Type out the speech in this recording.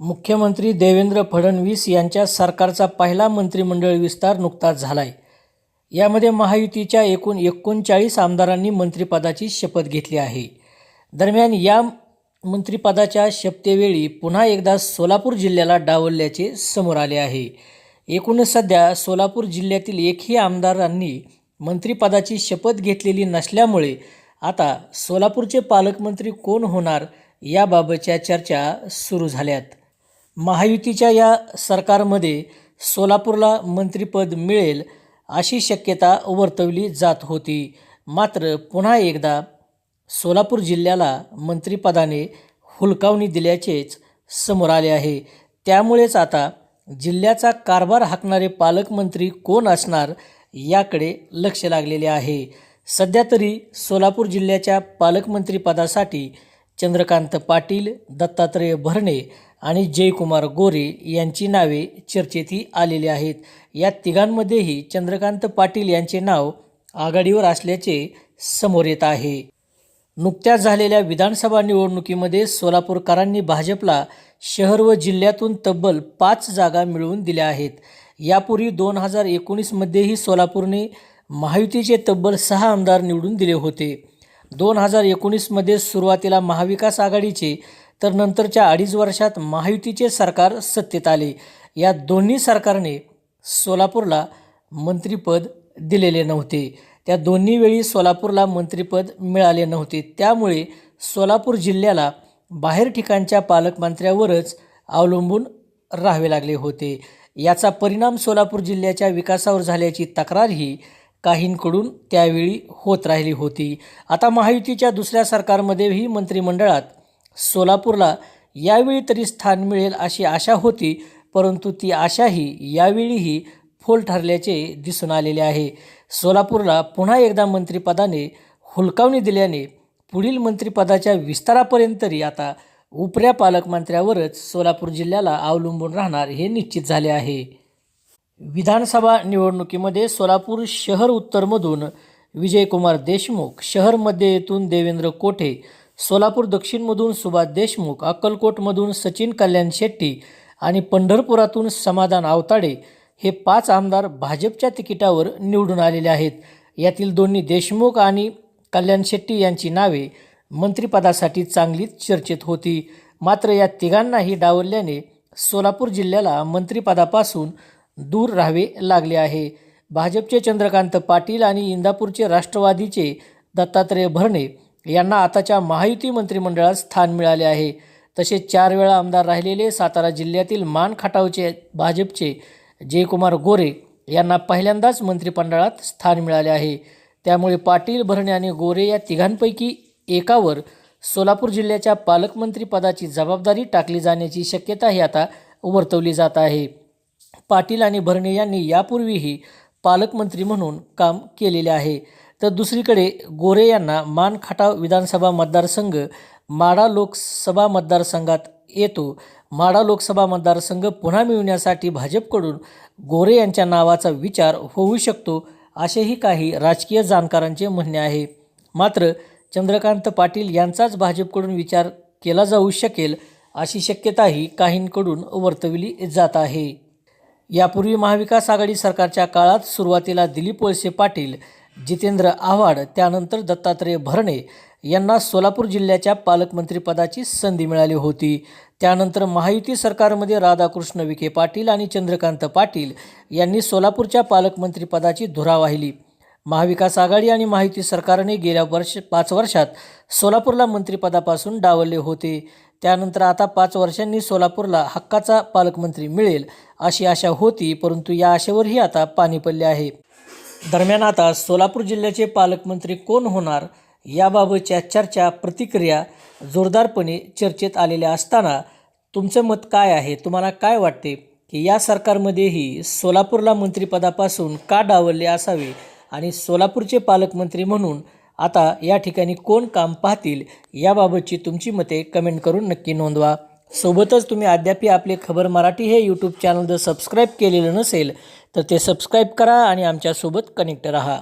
मुख्यमंत्री देवेंद्र फडणवीस यांच्या सरकारचा पहिला मंत्रिमंडळ विस्तार नुकताच झालाय. यामध्ये महायुतीच्या एकूण एकोणचाळीस आमदारांनी मंत्रिपदाची शपथ घेतली आहे. दरम्यान या मंत्रिपदाच्या शपथेवेळी पुन्हा एकदा सोलापूर जिल्ह्याला डावलल्याचे समोर आले आहे. एकूणच सध्या सोलापूर जिल्ह्यातील एकही आमदारांनी मंत्रिपदाची शपथ घेतलेली नसल्यामुळे आता सोलापूरचे पालकमंत्री कोण होणार याबाबतच्या चर्चा सुरू झाल्यात. महायुतीच्या या सरकारमध्ये सोलापूरला मंत्रिपद मिळेल अशी शक्यता वर्तवली जात होती. मात्र पुन्हा एकदा सोलापूर जिल्ह्याला मंत्रिपदाने हुलकावणी दिल्याचेच समोर आले आहे. त्यामुळेच आता जिल्ह्याचा कारभार हाकणारे पालकमंत्री कोण असणार याकडे लक्ष लागलेले आहे. सध्या तरी सोलापूर जिल्ह्याच्या पालकमंत्रीपदासाठी चंद्रकांत पाटील दत्तात्रय भरणे आणि जयकुमार गोरे यांची नावे चर्चेतही आलेली आहेत. या तिघांमध्येही चंद्रकांत पाटील यांचे नाव आघाडीवर असल्याचे समोर येत आहे. नुकत्याच झालेल्या विधानसभा निवडणुकीमध्ये सोलापूरकरांनी भाजपला शहर व जिल्ह्यातून तब्बल पाच जागा मिळवून दिल्या आहेत. यापूर्वी दोन हजार एकोणीसमध्येही सोलापूरने महायुतीचे तब्बल सहा आमदार निवडून दिले होते. दोन हजार एकोणीसमध्ये सुरुवातीला महाविकास आघाडीचे तर नंतरच्या अडीच वर्षात महायुतीचे सरकार सत्तेत आले. या दोन्ही सरकारने सोलापूरला मंत्रिपद दिलेले नव्हते. त्या दोन्ही वेळी सोलापूरला मंत्रिपद मिळाले नव्हते. त्यामुळे सोलापूर जिल्ह्याला बाहेर ठिकाणच्या पालकमंत्र्यावरच अवलंबून राहावे लागले होते. याचा परिणाम सोलापूर जिल्ह्याच्या विकासावर झाल्याची तक्रारही काहींकडून त्यावेळी होत राहिली होती. आता महायुतीच्या दुसऱ्या सरकारमध्येही मंत्रिमंडळात सोलापूरला यावेळी तरी स्थान मिळेल अशी आशा होती परंतु ती आशाही यावेळीही फोल ठरल्याचे दिसून आलेले आहे. सोलापूरला पुन्हा एकदा मंत्रिपदाने हुलकावणी दिल्याने पुढील मंत्रिपदाच्या विस्तारापर्यंत तरी आता उपऱ्या पालकमंत्र्यावरच सोलापूर जिल्ह्याला अवलंबून राहणार हे निश्चित झाले आहे. विधानसभा निवडणुकीमध्ये सोलापूर शहर उत्तरमधून विजयकुमार देशमुख शहर मध्य येथून देवेंद्र कोठे सोलापूर दक्षिणमधून सुभाष देशमुख अक्कलकोटमधून सचिन कल्याण शेट्टी आणि पंढरपुरातून समाधान आवताडे हे पाच आमदार भाजपच्या तिकिटावर निवडून आलेले आहेत. यातील दोन्ही देशमुख आणि कल्याण शेट्टी यांची नावे मंत्रिपदासाठी चांगलीच चर्चेत होती. मात्र या तिघांनाही डावलल्याने सोलापूर जिल्ह्याला मंत्रिपदापासून दूर राहावे लागले आहे. भाजपचे चंद्रकांत पाटील आणि इंदापूरचे राष्ट्रवादीचे दत्तात्रय भरणे यांना आताच्या महायुती मंत्रिमंडळात स्थान मिळाले आहे. तसेच चार वेळा आमदार राहिलेले सातारा जिल्ह्यातील मान खटावचे भाजपचे जयकुमार गोरे यांना पहिल्यांदाच मंत्रिमंडळात स्थान मिळाले आहे. त्यामुळे पाटील भरणे आणि गोरे या तिघांपैकी एकावर सोलापूर जिल्ह्याच्या पालकमंत्रीपदाची जबाबदारी टाकली जाण्याची शक्यताही आता वर्तवली जात आहे. पाटील आणि भरणे यांनी यापूर्वीही पालकमंत्री म्हणून काम केलेले आहे. तर दुसरीकडे गोरे यांना मानखटाव विधानसभा मतदारसंघ माडा लोकसभा मतदारसंघात येतो. माडा लोकसभा मतदारसंघ पुन्हा मिळवण्यासाठी भाजपकडून गोरे यांच्या नावाचा विचार होऊ शकतो असेही काही राजकीय जाणकारांचे म्हणणे आहे. मात्र चंद्रकांत पाटील यांचाच भाजपकडून विचार केला जाऊ शकेल अशी शक्यताही काहींकडून वर्तविली जात आहे. यापूर्वी महाविकास आघाडी सरकारच्या काळात सुरुवातीला दिलीप वळसे पाटील जितेंद्र आव्हाड त्यानंतर दत्तात्रय भरणे यांना सोलापूर जिल्ह्याच्या पालकमंत्रीपदाची संधी मिळाली होती. त्यानंतर महायुती सरकारमध्ये राधाकृष्ण विखे पाटील आणि चंद्रकांत पाटील यांनी सोलापूरच्या पालकमंत्रीपदाची धुरा वाहिली. महाविकास आघाडी आणि महायुती सरकारने गेल्या वर्ष पाच वर्षात सोलापूरला मंत्रिपदापासून डावलले होते. त्यानंतर आता पाच वर्षांनी सोलापूरला हक्काचा पालकमंत्री मिळेल अशी आशा होती परंतु या आशेवरही आता पाणी पडले आहे. दरम्यान आता सोलापूर जिल्ह्याचे पालकमंत्री कोण होणार याबाबतच्या चर्चा प्रतिक्रिया जोरदारपणे चर्चेत आलेल्या असताना तुमचं मत काय आहे? तुम्हाला काय वाटते की या सरकारमध्येही सोलापूरला मंत्रिपदापासून का डावलले असावे आणि सोलापूरचे पालकमंत्री म्हणून आता या ठिकाणी कोण काम पाहतील याबाबतची तुमची मते कमेंट करून नक्की नोंदवा. सोबतच तुम्ही अद्याप आपले खबर मराठी हे यूट्यूब चॅनल जर सबस्क्राईब केलेलं नसेल तर ते सबस्क्राईब करा आणि आमच्यासोबत कनेक्ट राहा.